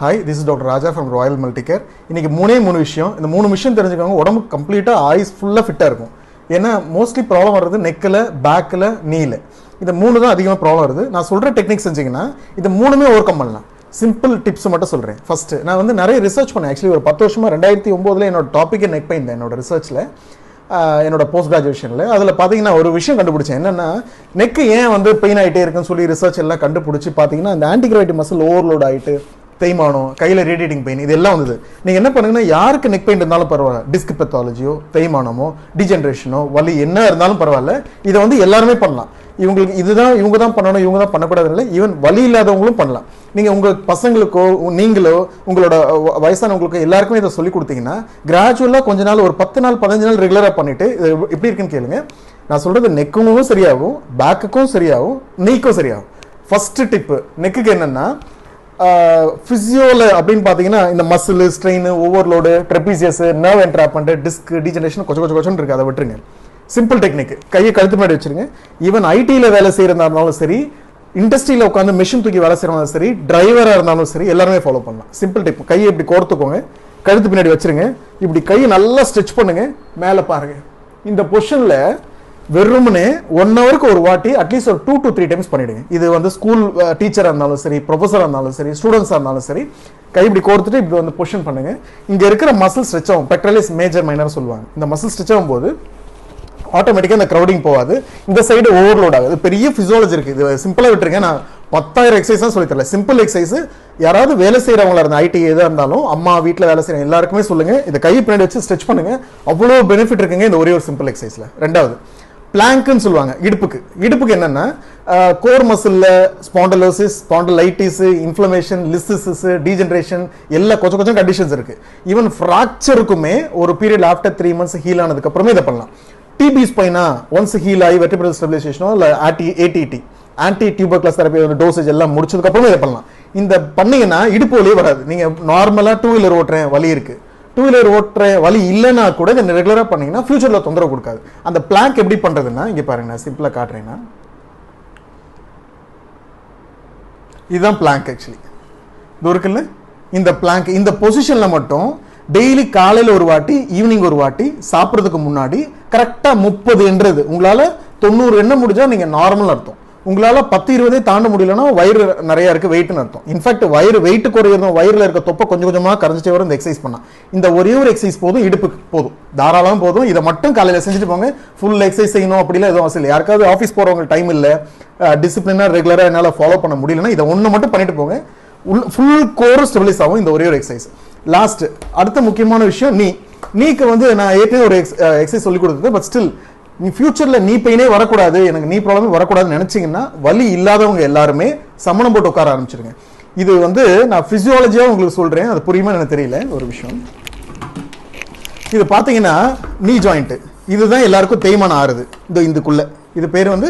Hi this is doctor Raja from Royal Multicare இன்றைக்கி மூணே மூணு விஷயம். இந்த மூணு விஷயம் தெரிஞ்சுக்கோங்க. உடம்பு கம்ப்ளீட்டாக ஆயுஸ் ஃபுல்லாக ஃபிட்டாக இருக்கும். ஏன்னா மோஸ்ட்லி ப்ராப்ளம் வர்றது நெக்கில் பேக்கில் நீல இந்த மூணு தான் அதிகமாக ப்ராப்ளம் வருது நான் சொல்கிற டெக்னிக் செஞ்சீங்கன்னா இது மூணுமே ஓவர் கம் பண்ணலாம். சிம்பிள் டிப்ஸ் மட்டும் சொல்கிறேன் ஃபஸ்ட்டு நான் வந்து நிறைய ரிசர்ச் பண்ணேன். ஆக்சுவலி ஒரு பத்து வருஷமாக ரெண்டாயிரத்தி ஒம்போதில் என்னோட டாப்பிக்கே நெக் பெயின் தான் என்னோட ரிசர்ச்சில் என்னோட போஸ்ட் கிராஜுவேஷனில் அதில் பார்த்தீங்கன்னா ஒரு விஷயம் கண்டுபிடிச்சேன். என்னென்னா நெக்கு ஏன் வந்து பெயின் ஆகிட்டே இருக்குன்னு சொல்லி ரிசர்ச் எல்லாம் கண்டுபிடிச்சி பார்த்தீங்கன்னா இந்த ஆன்டிகிராய்டி மசில் ஓவர்லோட் ஆகிட்டு தேய்மானம் கையில் ரேடியேட்டிங் பெயின் இது எல்லாம் வந்தது. நீங்கள் என்ன பண்ணுங்கன்னா யாருக்கு நெக் பெயின் இருந்தாலும் பரவாயில்ல. டிஸ்க் பெத்தாலஜியோ தேய்மானமோ டிஜென்ரேஷனோ வலி என்ன இருந்தாலும் பரவாயில்ல. இதை வந்து எல்லாருமே பண்ணலாம். இவங்களுக்கு இதுதான் இவங்க தான் பண்ணணும் இவங்க தான் பண்ணக்கூடாது இல்லை. ஈவன் வலி இல்லாதவங்களும் பண்ணலாம். நீங்கள் உங்கள் பசங்களுக்கோ நீங்களோ உங்களோட வ- வயசானவங்களுக்கு எல்லாருக்குமே இதை சொல்லி கொடுத்தீங்கன்னா கிராஜுவலாக கொஞ்ச நாள் ஒரு பத்து நாள் பதினஞ்சு நாள் ரெகுலராக பண்ணிட்டு இது எப்படி இருக்குன்னு கேளுங்க. நான் சொல்கிறது நெக்குக்கும் சரியாகும் பேக்குக்கும் சரியாகும் நீக்கும் சரியாகும். ஃபஸ்ட்டு டிப்பு நெக்குக்கு என்னென்னா ஃபிசியோவில் அப்படின்னு பார்த்தீங்கன்னா இந்த muscle strain overload trapezius nerve entrapment disc degeneration கொஞ்சம் கொஞ்சம் கொஞ்சம் இருக்குது அதை விட்டுருங்க. சிம்பிள் டெக்னிக் கையை கழுத்து முன்னாடி வச்சிருங்க. ஈவன் ஐடியில் வேலை செய்கிறதா இருந்தாலும் சரி இண்டஸ்ட்ரியில் உட்காந்து மிஷின் தூக்கி வேலை செய்யறதா சரி டிரைவராக இருந்தாலும் சரி எல்லாருமே ஃபாலோ பண்ணலாம். சிம்பிள் டெக் கையை இப்படி கோர்த்துக்கோங்க. கழுத்து பின்னாடி வச்சிருங்க. இப்படி கையை நல்லா ஸ்ட்ரெச் பண்ணுங்கள் மேலே பாருங்கள் இந்த பொஷனில் வெறும்னே ஒன் ஹவருக்கு ஒரு வாட்டி அட்லீஸ்ட் ஒரு டூ டு த்ரீ டைம்ஸ் பண்ணிடுங்க. இது வந்து ஸ்கூல் டீச்சராக uh, இருந்தாலும் சரி ப்ரொஃபஸராக இருந்தாலும் சரி ஸ்டூடெண்ட்ஸாக இருந்தாலும் சரி கை இப்படி கோர்த்துட்டு இப்படி வந்து பொஷன் பண்ணுங்க. இங்கே இருக்கிற மசில் ஸ்ட்ரெச் ஆகும். பெட்ரலிஸ் மேஜர் மைனர் சொல்லுவாங்க. இந்த மசில் ஸ்ட்ரெச் ஆகும்போது ஆட்டோமேட்டிக்காக இந்த க்ரௌடிங் போகாது. இந்த சைடு ஓவர்லோட் ஆகுது. பெரிய ஃபிசியாலஜி இருக்குது இது சிம்பிளாக விட்டுருங்க. நான் பத்தாயிரம் எக்ஸசைஸ் தான் சொல்லி தரல. சிம்பிள் எக்ஸசைஸ் யாராவது வேலை செய்கிறவங்களா இருந்தால் ஐடி எதாக இருந்தாலும் அம்மா வீட்டில் வேலை செய்கிற எல்லாருக்குமே சொல்லுங்க. இந்த கை பின்னாடி வச்சு ஸ்ட்ரெச் பண்ணுங்கள் அவ்வளோ பெனிஃபிட் இருக்குங்க இந்த ஒரே ஒரு சிம்பிள் எக்ஸசைஸில் ரெண்டாவது பிளாங்க்னு சொல்லுவாங்க இடுப்புக்கு. இடுப்புக்கு என்னென்னா core மசில்ல spondylosis spondylitis inflammation listhesis degeneration எல்லா கொஞ்சம் கொஞ்சம் கண்டிஷன்ஸ் இருக்குது ஈவன் ஃப்ராக்சருக்குமே ஒரு period after three months heal ஆனதுக்கப்புறமே இதை பண்ணலாம். டிபி ஸ்பைனா ஒன்ஸ் ஹீல் ஆகி வெட்டிபிரல் ஸ்டெபிலைசேஷனோ இல்லை ஆட்டி ATT anti tubercular therapy dosage எல்லாம் முடிச்சதுக்கப்புறமே இதை பண்ணலாம். இந்த பண்ணிங்கன்னா இடுப்பு வலியே வராது. நீங்கள் நார்மலாக டூ வீலர் ஓட்டுறேன் வலி இருக்குது டூ வீலர் ஓட்டுற வலி இல்லைன்னா கூட இதை ரெகுலராக பண்ணீங்கன்னா ஃப்யூச்சரில் தொந்தரவு கொடுக்காது. அந்த பிளாங்க் எப்படி பண்ணுறதுன்னா இங்கே பாருங்க நான் சிம்பிளா காட்டுறேன்னா. இதுதான் பிளாங்க் ஆக்சுவலி இது இருக்குல்ல? இந்த பிளாங்க் இந்த பொசிஷனில் மட்டும் டெய்லி காலையில் ஒரு வாட்டி ஈவினிங் ஒரு வாட்டி சாப்பிட்றதுக்கு முன்னாடி கரெக்டாக முப்பது என்றது தொண்ணூறு எண்ண முடிஞ்சால் நீங்கள் நார்மல் அர்த்தம். உங்களால் பத்து இருபதே தாண்ட முடியலன்னா வயிறு நிறையா இருக்குது வெயிட்னு அர்த்தம். இன்ஃபேக்ட் வயிறு வெயிட்டு குறையிறதும் வயிறில் இருக்க தொப்பை கொஞ்சம் கொஞ்சமாக கரைஞ்சிட்டே வரும் இந்த எக்ஸசைஸ் பண்ணால் இந்த ஒரே ஒரு எக்ஸசைஸ் போதும் இடுப்புக்கு போதும். தாராளம் போதும். இதை மட்டும் காலையில் செஞ்சுட்டு போங்க. ஃபுல் எக்ஸசைஸ் செய்யணும் அப்படிலாம் எதுவும் அவசியம் இல்லை. யாருக்காவது ஆஃபீஸ் போகிறவங்க டைம் இல்லை டிசிப்ளினாக ரெகுலராக என்னால் ஃபாலோ பண்ண முடியலன்னா இதை ஒன்று மட்டும் பண்ணிட்டு போங்க. ஃபுல் கோர் ஸ்டெபிலைஸ் ஆகும் இந்த ஒரே ஒரு எக்ஸசைஸ் லாஸ்ட் அடுத்த முக்கியமான விஷயம் நீ. நீக்கு வந்து நான் ஏற்கனவே ஒரு எக்ஸ் எக்ஸசைஸ் சொல்லி கொடுத்தது பட் ஸ்டில் நீ ஃபியூச்சரில் நீ பெயினே வரக்கூடாது எனக்கு நீ ப்ராப்ளமே வரக்கூடாதுன்னு நினச்சிங்கன்னா வலி இல்லாதவங்க எல்லாருமே சமணம் போட்டு உட்கார ஆரம்பிச்சிருங்க. இது வந்து நான் ஃபிசியாலஜியாக உங்களுக்கு சொல்கிறேன் அது புரியுமா எனக்கு தெரியல ஒரு விஷயம். இது பார்த்தீங்கன்னா நீ ஜாயிண்ட்டு இதுதான் எல்லாருக்கும் தேய்மானம் ஆறுது. இதோ இதுக்குள்ளே. இது பேர் வந்து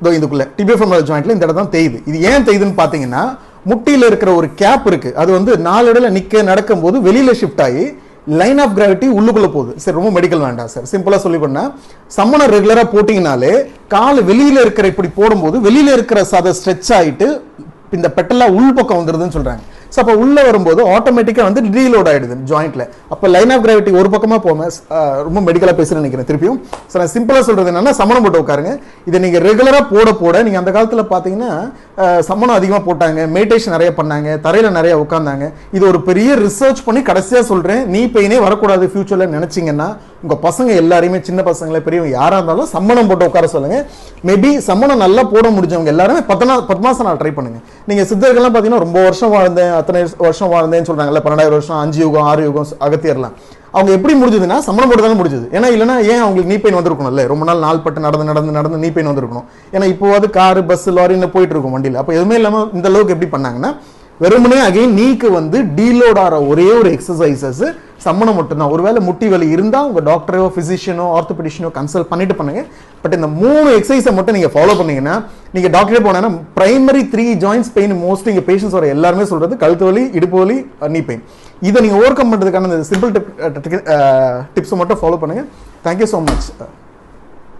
இதோ இதுக்குள்ளே. டிபிஎஃப்எம் ஜாயிண்ட்டில் இந்த இடம் தான் தேயுது. இது ஏன் தேயுதுன்னு பார்த்தீங்கன்னா முட்டியில் இருக்கிற ஒரு கேப் இருக்குது அது வந்து நாலு இடையில நிற்க நடக்கும்போது வெளியில் ஷிஃப்ட் ஆகி லைன் ஆஃப் கிராவிட்டி உள்ளுக்குள்ளே போகுது. சரி ரொம்ப மெடிக்கல் வேண்டாம் சார் சிம்பிளாக சொல்லி பண்ணா சம்மனை ரெகுலராக போட்டிங்கனாலே கால் வெளியில் இருக்கிற இப்படி போடும்போது வெளியில் இருக்கிற சதை ஸ்ட்ரெச் ஆகிட்டு இந்த பெட்டெல்லாம் உள் பக்கம் சொல்கிறாங்க ஸோ அப்போ உள்ளே வரும்போது ஆட்டோமேட்டிக்காக வந்து ரீலோட் ஆகிடுது ஜாயிண்ட்ல அப்போ லைன் ஆஃப் கிராவிட்டி ஒரு பக்கமா போவேன் ரொம்ப மெடிக்கலாக பேசுகிறேன் நினைக்கிறேன் திருப்பியும். ஸோ நான் சிம்பிளாக சொல்றது என்னன்னா சமணம் போட்டு உட்காருங்க. இதை நீங்கள் ரெகுலராக போட போட நீங்க அந்த காலத்துல பார்த்தீங்கன்னா சமணம் அதிகமா போட்டாங்க மெடிடேஷன் நிறைய பண்ணாங்க தரையில் நிறைய உட்காந்தாங்க இது ஒரு பெரிய ரிசர்ச் பண்ணி கடைசியா சொல்றேன். நீ பெயினே வரக்கூடாது ஃப்யூச்சரில் நினச்சிங்கன்னா உங்கள் பசங்க எல்லாரையுமே சின்ன பசங்கள பெரியவங்க யாராக இருந்தாலும் சம்மணம் போட்டு உட்கார சொல்லுங்கள் மேபி சம்மணம் நல்லா போட முடிஞ்சவங்க எல்லாருமே பத்தனா நாள் பத்து மாசம் ட்ரை பண்ணுங்க. நீங்கள் சித்தர்கள்லாம் பார்த்தீங்கன்னா ரொம்ப வருஷம் வாழ்ந்தேன் அத்தனை வருஷம் வாழ்ந்தேன்னு சொல்கிறாங்கல்ல பன்னெண்டாயிரம் வருஷம் அஞ்சு யுகம் ஆறு யுகம் அகத்தியர்லாம். அவங்க எப்படி முடிஞ்சதுன்னா சம்மணம் போட்டு தானே முடிஞ்சது. ஏன்னா இல்லைன்னா ஏன் அவங்களுக்கு நீ பெயின் வந்திருக்கணும்ல ரொம்ப நாள் நாள் பட்டு நடந்து நடந்து நடந்து நீ பெயின் வந்திருக்கணும். ஏன்னா இப்போவாது காரு பஸ் லாரின்னு போயிட்டு இருக்கும் வண்டியில். அப்போ எதுவுமே இல்லாமல் இந்த அளவுக்கு எப்படி பண்ணாங்கன்னா வெறுமனே அகைன் நீக்கு வந்து டீலோட் ஆகிற ஒரே ஒரு எக்ஸசைசஸ் சம்மணம் மட்டும்தான். ஒருவேளை முட்டி வலி இருந்தால் உங்கள் டாக்டரோ ஃபிசிஷியனோ ஆர்த்தோபெடிஷனோ கன்சல்ட் பண்ணிட்டு பண்ணுங்க. பட் இந்த மூணு எக்ஸசைஸை மட்டும் நீங்கள் ஃபாலோ பண்ணீங்கன்னா நீங்கள் டாக்டரே போனேன்னா primary three joints pain most இங்கே பேஷண்ட்ஸ் வர எல்லாருமே சொல்கிறது கழுத்து வலி இடுப்பு வலி நீ பெயின் இதை நீங்கள் ஓவர் கம் பண்ணுறதுக்கான இந்த சிம்பிள் டிப் டிப்ஸை மட்டும் ஃபாலோ பண்ணுங்க. Thank you so much